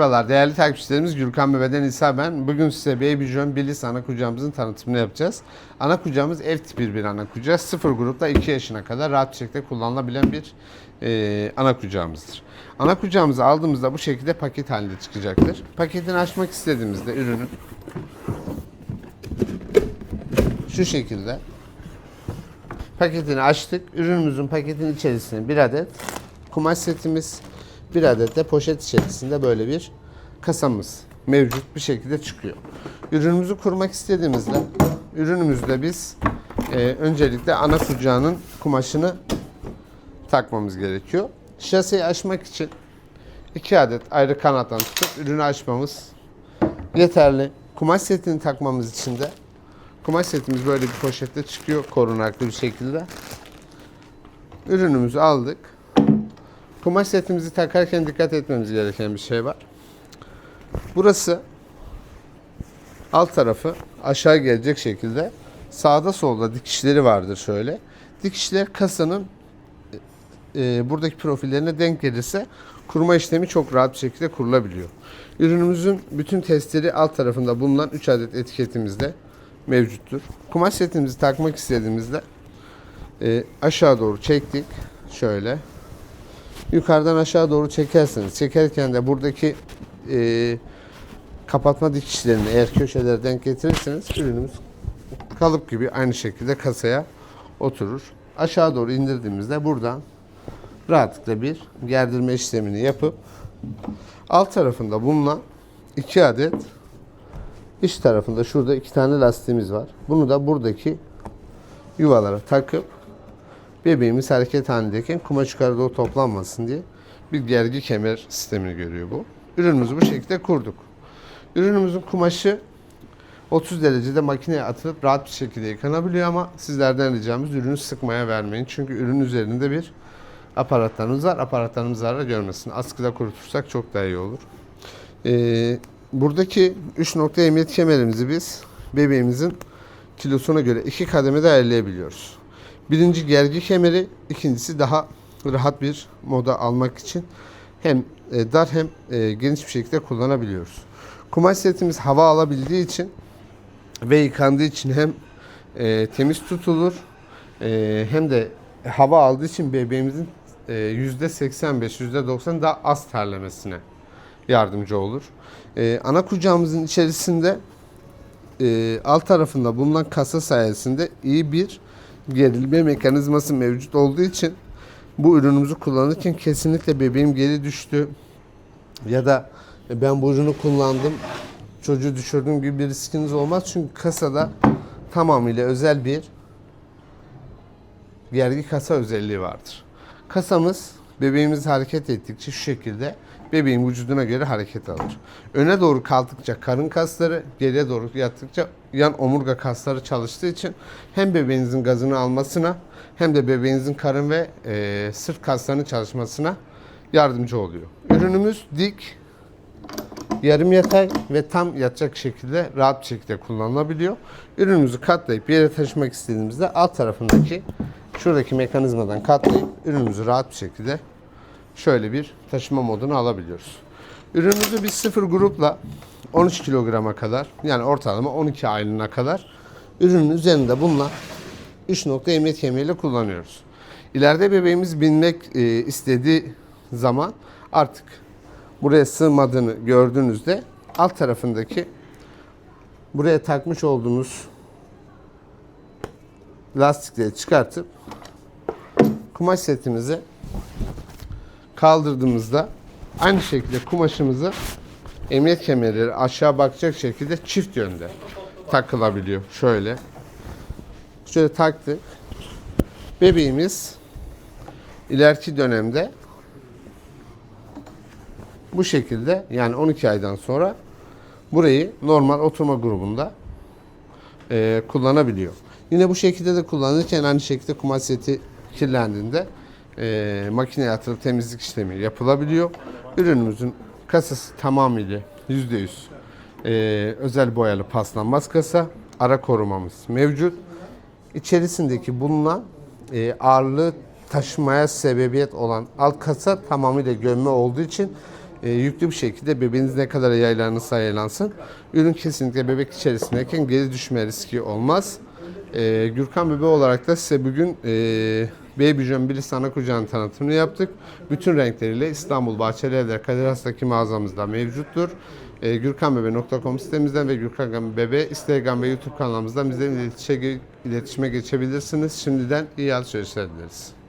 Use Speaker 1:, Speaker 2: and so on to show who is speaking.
Speaker 1: Merhabalar değerli takipçilerimiz Gürkan Bebe'den İsa ben. Bugün size Baby John Billis ana kucağımızın tanıtımını yapacağız. Ana kucağımız ev tipi bir ana kucağı. Sıfır grupta 2 yaşına kadar rahat bir şekilde kullanılabilen bir e, ana kucağımızdır. Ana kucağımızı aldığımızda bu şekilde paket halinde çıkacaktır. Paketini açmak istediğimizde ürünün şu şekilde paketini açtık. Ürünümüzün paketin içerisine bir adet kumaş setimiz, bir adet de poşet içerisinde böyle bir kasamız mevcut bir şekilde çıkıyor. Ürünümüzü kurmak istediğimizde ürünümüzde biz e, öncelikle ana kucağının kumaşını takmamız gerekiyor. Şaseyi açmak için iki adet ayrı kanattan tutup ürünü açmamız yeterli. Kumaş setini takmamız için de kumaş setimiz böyle bir poşette çıkıyor korunaklı bir şekilde. Ürünümüzü aldık. Kumaş setimizi takarken dikkat etmemiz gereken bir şey var. Burası alt tarafı aşağı gelecek şekilde sağda solda dikişleri vardır şöyle. Dikişler kasanın e, buradaki profillerine denk gelirse kurma işlemi çok rahat bir şekilde kurulabiliyor. Ürünümüzün bütün testleri alt tarafında bulunan 3 adet etiketimizde mevcuttur. Kumaş setimizi takmak istediğimizde e, aşağı doğru çektik. Şöyle. Yukarıdan aşağı doğru çekerseniz, çekerken de buradaki e, kapatma dikişlerini eğer köşelere denk getirirseniz ürünümüz kalıp gibi aynı şekilde kasaya oturur. Aşağı doğru indirdiğimizde buradan rahatlıkla bir gerdirme işlemini yapıp alt tarafında bulunan iki adet iç tarafında şurada iki tane lastiğimiz var. Bunu da buradaki yuvalara takıp bebeğimiz hareket halindeyken kumaş yukarı doğru toplanmasın diye bir gergi kemer sistemini görüyor bu. Ürünümüzü bu şekilde kurduk. Ürünümüzün kumaşı 30 derecede makineye atılıp rahat bir şekilde yıkanabiliyor ama sizlerden ricamız ürünü sıkmaya vermeyin. Çünkü ürün üzerinde bir aparatlarımız var. Aparatlarımız zarar görmesin. Askıda kurutursak çok daha iyi olur. Ee, buradaki 3 nokta emniyet kemerimizi biz bebeğimizin kilosuna göre iki kademede ayarlayabiliyoruz. Birinci gergi kemeri, ikincisi daha rahat bir moda almak için hem e, dar hem e, geniş bir şekilde kullanabiliyoruz. Kumaş setimiz hava alabildiği için ve yıkandığı için hem e, temiz tutulur hem de hava aldığı için bebeğimizin e, %85, %90 daha az terlemesine yardımcı olur. Ana kucağımızın içerisinde alt tarafında bulunan kasa sayesinde iyi bir gerilme mekanizması mevcut olduğu için bu ürünümüzü kullanırken kesinlikle bebeğim geri düştü ya da ben bu ürünü kullandım çocuğu düşürdüğüm gibi bir riskiniz olmaz. Çünkü kasada tamamıyla özel bir gergi kasa özelliği vardır. Kasamız bebeğimiz hareket ettikçe şu şekilde bebeğin vücuduna göre hareket alır. Öne doğru kalktıkça karın kasları, geriye doğru yattıkça yan omurga kasları çalıştığı için hem bebeğinizin gazını almasına hem de bebeğinizin karın ve e, sırt kaslarının çalışmasına yardımcı oluyor. Ürünümüz dik, yarım yatay ve tam yatacak şekilde rahat bir şekilde kullanılabiliyor. Ürünümüzü katlayıp yere taşımak istediğimizde alt tarafındaki şuradaki mekanizmadan katlayıp ürünümüzü rahat bir şekilde şöyle bir taşıma modunu alabiliyoruz. Ürünümüzü biz sıfır grupla 13 kilograma kadar yani ortalama 12 aylığına kadar ürünün üzerinde bulunan 3 nokta emniyet kemeriyle kullanıyoruz. İleride bebeğimiz binmek e, istediği zaman artık buraya sığmadığını gördüğünüzde alt tarafındaki buraya takmış olduğunuz lastikleri çıkartıp kumaş setimizi kaldırdığımızda aynı şekilde kumaşımızı emniyet kemerleri aşağı bakacak şekilde çift yönde takılabiliyor. Şöyle. Şöyle taktık. Bebeğimiz ileriki dönemde bu şekilde yani 12 aydan sonra burayı normal oturma grubunda e, kullanabiliyor. Yine bu şekilde de kullanırken aynı şekilde kumaş seti kirlendiğinde e, makineye atılıp temizlik işlemi yapılabiliyor. Ürünümüzün kasası tamamıyla %100 e, özel boyalı paslanmaz kasa. Ara korumamız mevcut. İçerisindeki bulunan e, ağırlığı taşımaya sebebiyet olan alt kasa tamamıyla gömme olduğu için e, yüklü bir şekilde bebeğiniz ne kadar yaylanırsa yaylansın. Ürün kesinlikle bebek içerisindeyken geri düşme riski olmaz. E, Gürkan Bebe olarak da size bugün e, Baby John Bilis ana kucağının tanıtımını yaptık. Bütün renkleriyle İstanbul Bahçelievler Kadir Has'taki mağazamızda mevcuttur. E, gürkanbebe.com sitemizden ve Gürkan Bebe Instagram ve YouTube kanalımızdan bizden iletişime geçebilirsiniz. Şimdiden iyi alışverişler dileriz.